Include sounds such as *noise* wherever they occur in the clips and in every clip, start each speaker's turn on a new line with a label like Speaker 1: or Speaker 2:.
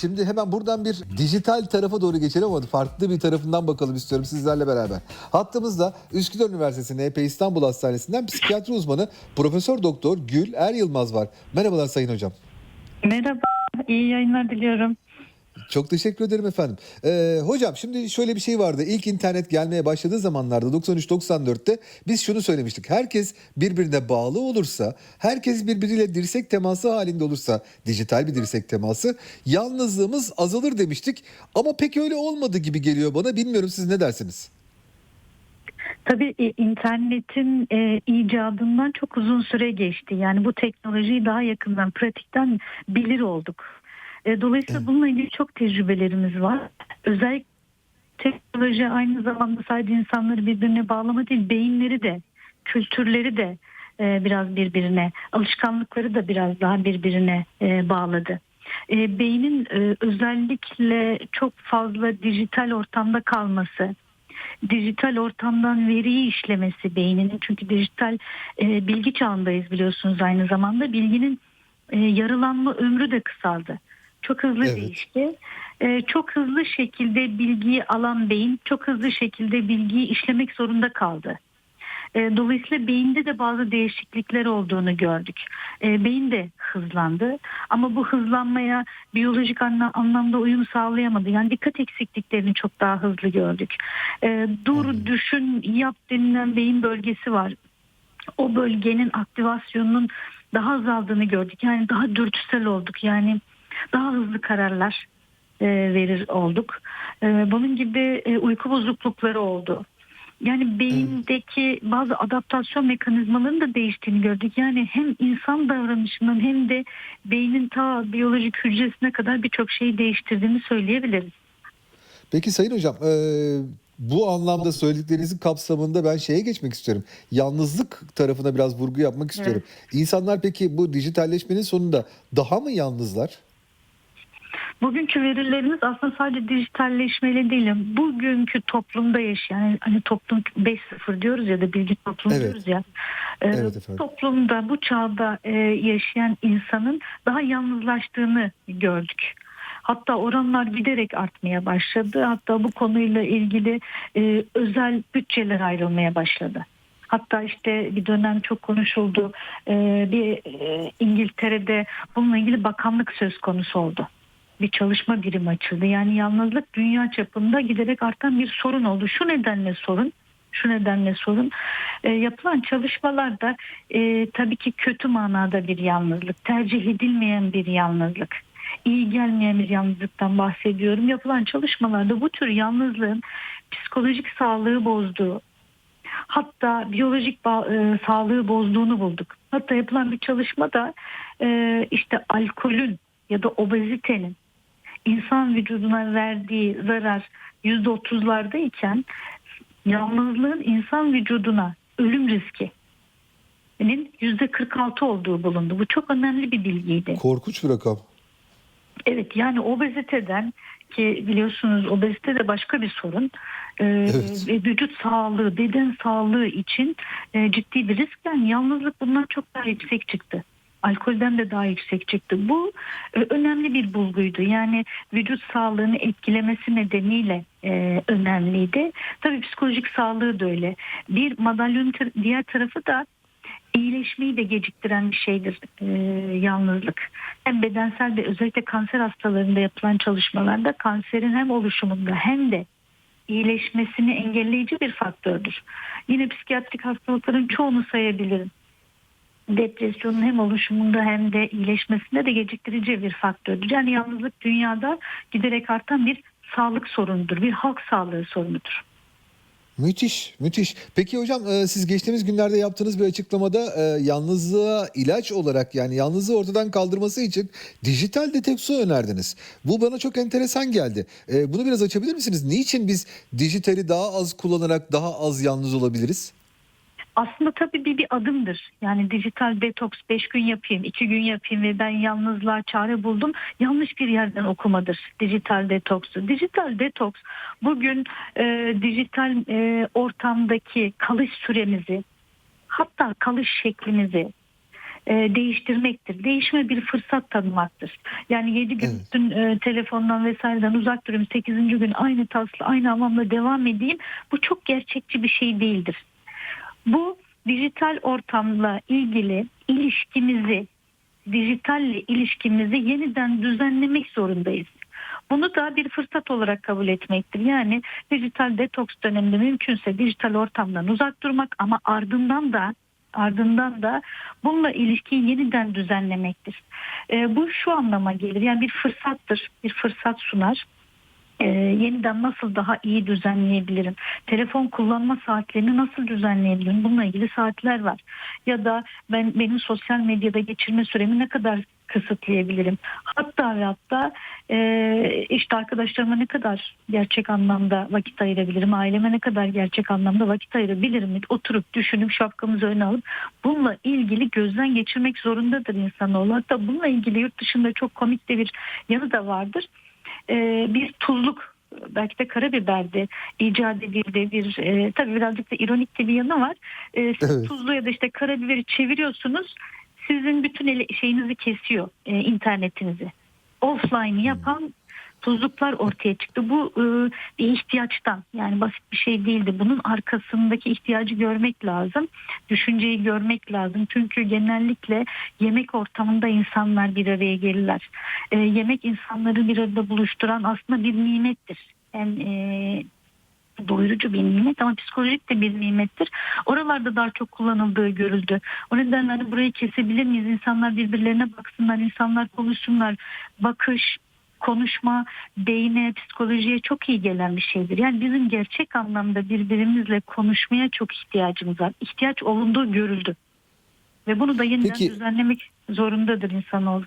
Speaker 1: şimdi hemen buradan bir dijital tarafa doğru geçelim ama farklı bir tarafından bakalım istiyorum sizlerle beraber. Hattımızda Üsküdar Üniversitesi NP İstanbul Hastanesi'nden psikiyatri uzmanı Profesör Doktor Gül Er Yılmaz var. Merhabalar Sayın Hocam.
Speaker 2: Merhaba, iyi yayınlar diliyorum.
Speaker 1: Çok teşekkür ederim efendim. Ee, hocam şimdi şöyle bir şey vardı. İlk internet gelmeye başladığı zamanlarda 93-94'te biz şunu söylemiştik. Herkes birbirine bağlı olursa, herkes birbiriyle dirsek teması halinde olursa, dijital bir dirsek teması, yalnızlığımız azalır demiştik. Ama pek öyle olmadı gibi geliyor bana. Bilmiyorum siz ne dersiniz?
Speaker 2: Tabii internetin e, icadından çok uzun süre geçti. Yani bu teknolojiyi daha yakından, pratikten bilir olduk. E, dolayısıyla bununla ilgili çok tecrübelerimiz var. Özellikle teknoloji aynı zamanda sadece insanları birbirine bağlama değil, beyinleri de, kültürleri de e, biraz birbirine, alışkanlıkları da biraz daha birbirine e, bağladı. E, beynin e, özellikle çok fazla dijital ortamda kalması, dijital ortamdan veriyi işlemesi beyninin çünkü dijital e, bilgi çağındayız biliyorsunuz aynı zamanda bilginin e, yarılanma ömrü de kısaldı. Çok hızlı
Speaker 1: Evet.
Speaker 2: değişti. E, çok hızlı şekilde bilgiyi alan beyin çok hızlı şekilde bilgiyi işlemek zorunda kaldı. E, Dolayısıyla beyinde de bazı değişiklikler olduğunu gördük. E, Beyin de hızlandı ama bu hızlanmaya biyolojik anla- anlamda uyum sağlayamadı. Yani dikkat eksikliklerini çok daha hızlı gördük. E, Dur,
Speaker 1: Hmm.
Speaker 2: düşün, yap denilen beyin bölgesi var. O bölgenin aktivasyonunun daha azaldığını gördük. Yani daha dürtüsel olduk. Yani daha hızlı kararlar e, verir olduk. E, bunun gibi e, uyku bozuklukları oldu. Yani beyindeki bazı adaptasyon mekanizmalarının da değiştiğini gördük. Yani hem insan davranışının hem de beynin ta biyolojik hücresine kadar birçok şeyi değiştirdiğini söyleyebiliriz.
Speaker 1: Peki Sayın Hocam e, bu anlamda söylediklerinizin kapsamında ben şeye geçmek istiyorum. Yalnızlık tarafına biraz vurgu yapmak istiyorum. İnsanlar peki bu dijitalleşmenin sonunda daha mı yalnızlar?
Speaker 2: Bugünkü verilerimiz aslında sadece dijitalleşmeyle değil, bugünkü toplumda yaşayan, hani toplum 5.0 diyoruz ya da bilgi toplumu
Speaker 1: Evet.
Speaker 2: diyoruz ya. Ee,
Speaker 1: Evet efendim.
Speaker 2: toplumda, bu çağda e, yaşayan insanın daha yalnızlaştığını gördük. Hatta oranlar giderek artmaya başladı. Hatta bu konuyla ilgili e, özel bütçeler ayrılmaya başladı. Hatta işte bir dönem çok konuşuldu. E, bir e, İngiltere'de bununla ilgili bakanlık söz konusu oldu bir çalışma birimi açıldı. Yani yalnızlık dünya çapında giderek artan bir sorun oldu. Şu nedenle sorun, şu nedenle sorun. E, yapılan çalışmalarda e, tabii ki kötü manada bir yalnızlık, tercih edilmeyen bir yalnızlık, iyi gelmeyen bir yalnızlıktan bahsediyorum. Yapılan çalışmalarda bu tür yalnızlığın psikolojik sağlığı bozduğu, hatta biyolojik ba- e, sağlığı bozduğunu bulduk. Hatta yapılan bir çalışmada e, işte alkolün ya da obezitenin insan vücuduna verdiği zarar %30'larda iken yalnızlığın insan vücuduna ölüm riski %46 olduğu bulundu. Bu çok önemli bir bilgiydi.
Speaker 1: Korkunç bir rakam.
Speaker 2: Evet yani obeziteden ki biliyorsunuz obezite de başka bir sorun. Ee,
Speaker 1: Evet.
Speaker 2: ve vücut sağlığı, beden sağlığı için e, ciddi bir risk. Yani yalnızlık bundan çok daha yüksek çıktı. Alkolden de daha yüksek çıktı. Bu e, önemli bir bulguydu. Yani vücut sağlığını etkilemesi nedeniyle e, önemliydi. Tabii psikolojik sağlığı da öyle. Bir madalyonun diğer tarafı da iyileşmeyi de geciktiren bir şeydir e, yalnızlık. Hem bedensel ve özellikle kanser hastalarında yapılan çalışmalarda kanserin hem oluşumunda hem de iyileşmesini engelleyici bir faktördür. Yine psikiyatrik hastalıkların çoğunu sayabilirim. Depresyonun hem oluşumunda hem de iyileşmesinde de geciktirici bir faktördür. Yani yalnızlık dünyada giderek artan bir sağlık sorunudur, bir halk sağlığı sorunudur.
Speaker 1: Müthiş, müthiş. Peki hocam e, siz geçtiğimiz günlerde yaptığınız bir açıklamada e, yalnızlığa ilaç olarak yani yalnızlığı ortadan kaldırması için dijital detoksu önerdiniz. Bu bana çok enteresan geldi. E, Bunu biraz açabilir misiniz? Niçin biz dijitali daha az kullanarak daha az yalnız olabiliriz?
Speaker 2: Aslında tabii bir, bir adımdır. Yani dijital detoks 5 gün yapayım, 2 gün yapayım ve ben yalnızlığa çare buldum. Yanlış bir yerden okumadır dijital detoksu. Dijital detoks bugün e, dijital e, ortamdaki kalış süremizi hatta kalış şeklimizi e, değiştirmektir. Değişme bir fırsat tanımaktır. Yani 7 gün
Speaker 1: Evet.
Speaker 2: e, telefondan vesaireden uzak durayım 8. gün aynı tasla aynı havamla devam edeyim. Bu çok gerçekçi bir şey değildir. Bu dijital ortamla ilgili ilişkimizi, dijitalle ilişkimizi yeniden düzenlemek zorundayız. Bunu da bir fırsat olarak kabul etmektir. Yani dijital detoks döneminde mümkünse dijital ortamdan uzak durmak ama ardından da ardından da bununla ilişkiyi yeniden düzenlemektir. Ee, bu şu anlama gelir. Yani bir fırsattır, bir fırsat sunar. Ee, yeniden nasıl daha iyi düzenleyebilirim? Telefon kullanma saatlerini nasıl düzenleyebilirim? Bununla ilgili saatler var. Ya da ben benim sosyal medyada geçirme süremi ne kadar kısıtlayabilirim? Hatta ve hatta e, işte arkadaşlarıma ne kadar gerçek anlamda vakit ayırabilirim? Aileme ne kadar gerçek anlamda vakit ayırabilirim? Oturup düşünüp şapkamızı öne alıp bununla ilgili gözden geçirmek zorundadır insanoğlu. Hatta bununla ilgili yurt dışında çok komik de bir yanı da vardır. E, bir tuzluk belki de karabiberdi icat edildi bir e, tabii birazcık da ironik de bir yanı var. E, siz
Speaker 1: Evet.
Speaker 2: tuzlu ya da işte karabiberi çeviriyorsunuz sizin bütün ele, şeyinizi kesiyor e, internetinizi. Offline yapan tuzluklar ortaya çıktı. Bu e, bir ihtiyaçtan yani basit bir şey değildi. Bunun arkasındaki ihtiyacı görmek lazım. Düşünceyi görmek lazım. Çünkü genellikle yemek ortamında insanlar bir araya gelirler. E, yemek insanları bir arada buluşturan aslında bir nimettir. Yani e, doyurucu bir nimet ama psikolojik de bir nimettir. Oralarda daha çok kullanıldığı görüldü. O nedenle hani burayı kesebilir miyiz? İnsanlar birbirlerine baksınlar, insanlar konuşsunlar. Bakış, konuşma, beyne, psikolojiye çok iyi gelen bir şeydir. Yani bizim gerçek anlamda birbirimizle konuşmaya çok ihtiyacımız var. İhtiyaç olunduğu görüldü. Ve bunu da yeniden
Speaker 1: Peki-
Speaker 2: düzenlemek zorundadır insanoğlu.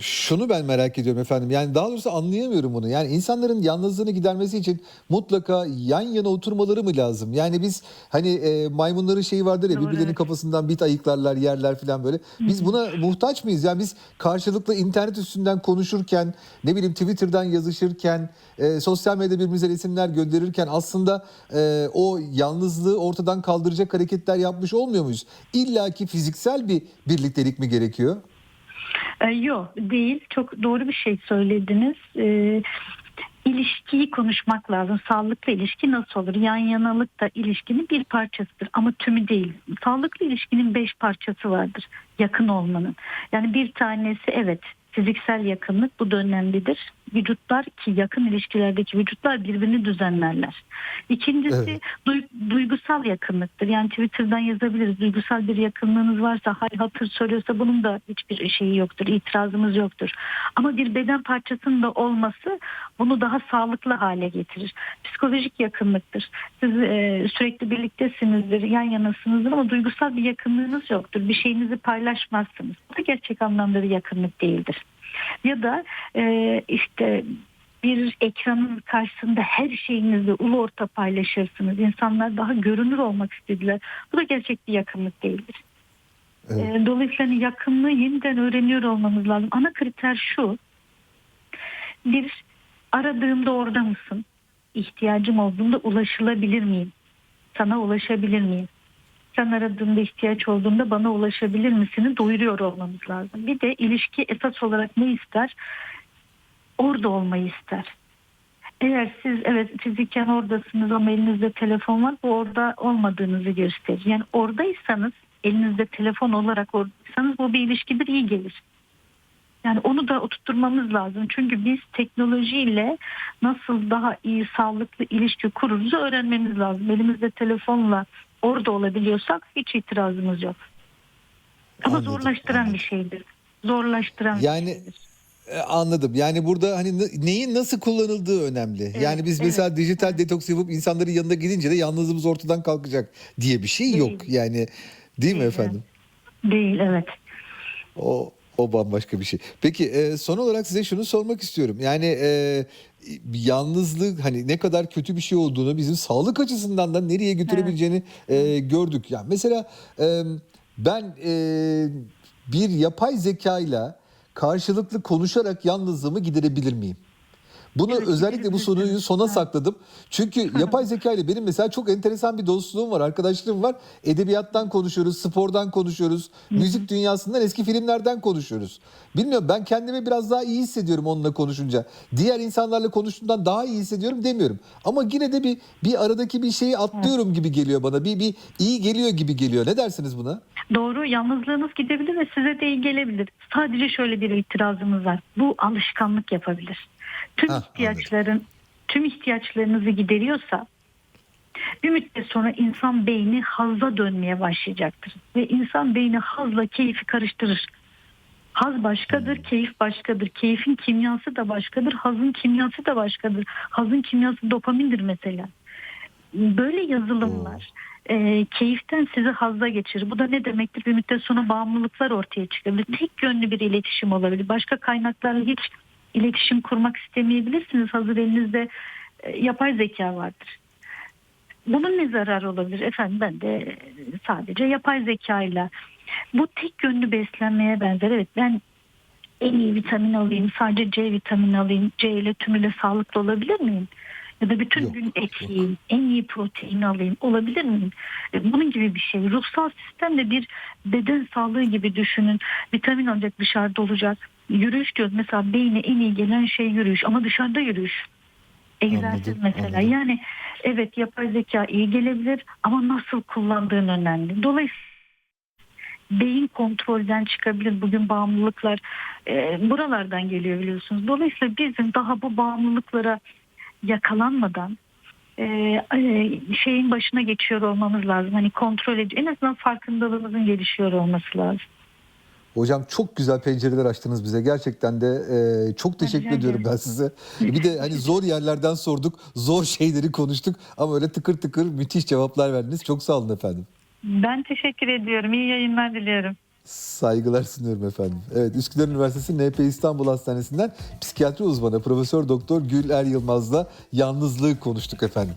Speaker 1: Şunu ben merak ediyorum efendim. Yani daha doğrusu anlayamıyorum bunu. Yani insanların yalnızlığını gidermesi için mutlaka yan yana oturmaları mı lazım? Yani biz hani e, maymunların şeyi vardır ya
Speaker 2: Doğru,
Speaker 1: birbirlerinin
Speaker 2: evet.
Speaker 1: kafasından bit ayıklarlar, yerler falan böyle. Biz buna muhtaç mıyız? Yani biz karşılıklı internet üstünden konuşurken, ne bileyim Twitter'dan yazışırken, e, sosyal medyada birbirimize resimler gönderirken aslında e, o yalnızlığı ortadan kaldıracak hareketler yapmış olmuyor muyuz? İlla ki fiziksel bir birliktelik mi gerekiyor?
Speaker 2: E, yok değil. Çok doğru bir şey söylediniz. E, ilişkiyi konuşmak lazım. Sağlıklı ilişki nasıl olur? Yan yanalık da ilişkinin bir parçasıdır ama tümü değil. Sağlıklı ilişkinin beş parçası vardır. Yakın olmanın. Yani bir tanesi evet fiziksel yakınlık bu da önemlidir. Vücutlar ki yakın ilişkilerdeki vücutlar birbirini düzenlerler. İkincisi
Speaker 1: Evet.
Speaker 2: duy- duygusal yakınlıktır. Yani Twitter'dan yazabiliriz. Duygusal bir yakınlığınız varsa, hal hatır söylüyorsa bunun da hiçbir şeyi yoktur, itirazımız yoktur. Ama bir beden parçasının da olması bunu daha sağlıklı hale getirir. Psikolojik yakınlıktır. Siz e, sürekli birliktesinizdir, yan yanasınızdır ama duygusal bir yakınlığınız yoktur. Bir şeyinizi paylaşmazsınız. Bu da gerçek anlamda bir yakınlık değildir. Ya da e, işte bir ekranın karşısında her şeyinizi ulu orta paylaşırsınız. İnsanlar daha görünür olmak istediler. Bu da gerçek bir yakınlık değildir.
Speaker 1: Evet.
Speaker 2: E, Dolayısıyla hani yakınlığı yeniden öğreniyor olmamız lazım. Ana kriter şu. Bir, aradığımda orada mısın? İhtiyacım olduğunda ulaşılabilir miyim? Sana ulaşabilir miyim? Sen aradığında ihtiyaç olduğunda bana ulaşabilir misini doyuruyor olmamız lazım. Bir de ilişki esas olarak ne ister? Orada olmayı ister. Eğer siz evet fiziken oradasınız ama elinizde telefon var bu orada olmadığınızı gösterir. Yani oradaysanız elinizde telefon olarak oradaysanız bu bir ilişkidir iyi gelir. Yani onu da oturtmamız lazım. Çünkü biz teknolojiyle nasıl daha iyi sağlıklı ilişki kururuz öğrenmemiz lazım. Elimizde telefonla orada olabiliyorsak hiç itirazımız yok. Ama
Speaker 1: Anladım,
Speaker 2: zorlaştıran
Speaker 1: anladım.
Speaker 2: bir şeydir. Zorlaştıran
Speaker 1: Yani-
Speaker 2: bir şeydir.
Speaker 1: E, Anladım. Yani burada hani neyin nasıl kullanıldığı önemli. yani biz
Speaker 2: evet,
Speaker 1: mesela dijital detoks yapıp insanların yanına gidince de yalnızlığımız ortadan kalkacak diye bir şey yok.
Speaker 2: Değil.
Speaker 1: Yani değil mi
Speaker 2: Değil,
Speaker 1: efendim?
Speaker 2: Değil evet.
Speaker 1: O o bambaşka bir şey. Peki e, son olarak size şunu sormak istiyorum. Yani e, yalnızlık hani ne kadar kötü bir şey olduğunu bizim sağlık açısından da nereye götürebileceğini e, gördük. Yani mesela e, ben e, bir yapay zekayla karşılıklı konuşarak yalnızlığımı giderebilir miyim? Bunu özellikle bu soruyu sona sakladım. Çünkü *laughs* yapay zeka ile benim mesela çok enteresan bir dostluğum var, arkadaşlığım var. Edebiyattan konuşuyoruz, spordan konuşuyoruz, müzik dünyasından, eski filmlerden konuşuyoruz. Bilmiyorum ben kendimi biraz daha iyi hissediyorum onunla konuşunca. Diğer insanlarla konuştuğumdan daha iyi hissediyorum demiyorum. Ama yine de bir bir aradaki bir şeyi atlıyorum gibi geliyor bana. Bir bir iyi geliyor gibi geliyor. Ne dersiniz buna?
Speaker 2: Doğru yalnızlığınız gidebilir ve size de iyi gelebilir. Sadece şöyle bir itirazımız var. Bu alışkanlık yapabilir. Tüm
Speaker 1: Hah,
Speaker 2: ihtiyaçların tüm ihtiyaçlarınızı gideriyorsa bir müddet sonra insan beyni hazla dönmeye başlayacaktır. Ve insan beyni hazla keyfi karıştırır. Haz başkadır, keyif başkadır. Keyfin kimyası da başkadır, hazın kimyası da başkadır. Hazın kimyası dopamindir mesela. Böyle yazılımlar e, keyiften sizi hazza geçirir. Bu da ne demektir? Bir müddet sonra bağımlılıklar ortaya çıkabilir. Tek yönlü bir iletişim olabilir. Başka kaynaklarla hiç iletişim kurmak istemeyebilirsiniz. Hazır elinizde e, yapay zeka vardır. Bunun ne zararı olabilir? Efendim ben de sadece yapay zekayla bu tek yönlü beslenmeye benzer. Evet ben en iyi vitamin alayım, sadece C vitamini alayım, C ile tümüyle sağlıklı olabilir miyim? Ya da bütün
Speaker 1: Yok,
Speaker 2: gün et yiyeyim, en iyi proteini alayım olabilir miyim? E, Bunun gibi bir şey. Ruhsal sistem de bir beden sağlığı gibi düşünün. Vitamin alacak dışarıda olacak. Yürüyüş diyoruz. Mesela beyne en iyi gelen şey yürüyüş ama dışarıda yürüyüş. Egzersiz
Speaker 1: Anladım,
Speaker 2: mesela.
Speaker 1: anladım.
Speaker 2: Yani evet yapay zeka iyi gelebilir ama nasıl kullandığın önemli. Dolayısıyla beyin kontrolden çıkabilir. Bugün bağımlılıklar e, buralardan geliyor biliyorsunuz. Dolayısıyla bizim daha bu bağımlılıklara yakalanmadan e, e, şeyin başına geçiyor olmamız lazım. Hani kontrol ediyor. En azından farkındalığımızın gelişiyor olması lazım.
Speaker 1: Hocam çok güzel pencereler açtınız bize. Gerçekten de e, çok teşekkür
Speaker 2: rica
Speaker 1: ediyorum ben size. Bir de hani zor yerlerden sorduk, zor şeyleri konuştuk ama öyle tıkır tıkır müthiş cevaplar verdiniz. Çok sağ olun efendim.
Speaker 2: Ben teşekkür ediyorum. İyi yayınlar diliyorum.
Speaker 1: Saygılar sunuyorum efendim. Evet Üsküdar Üniversitesi NP İstanbul Hastanesi'nden psikiyatri uzmanı Profesör Doktor Gül Er Yılmaz'la yalnızlığı konuştuk efendim.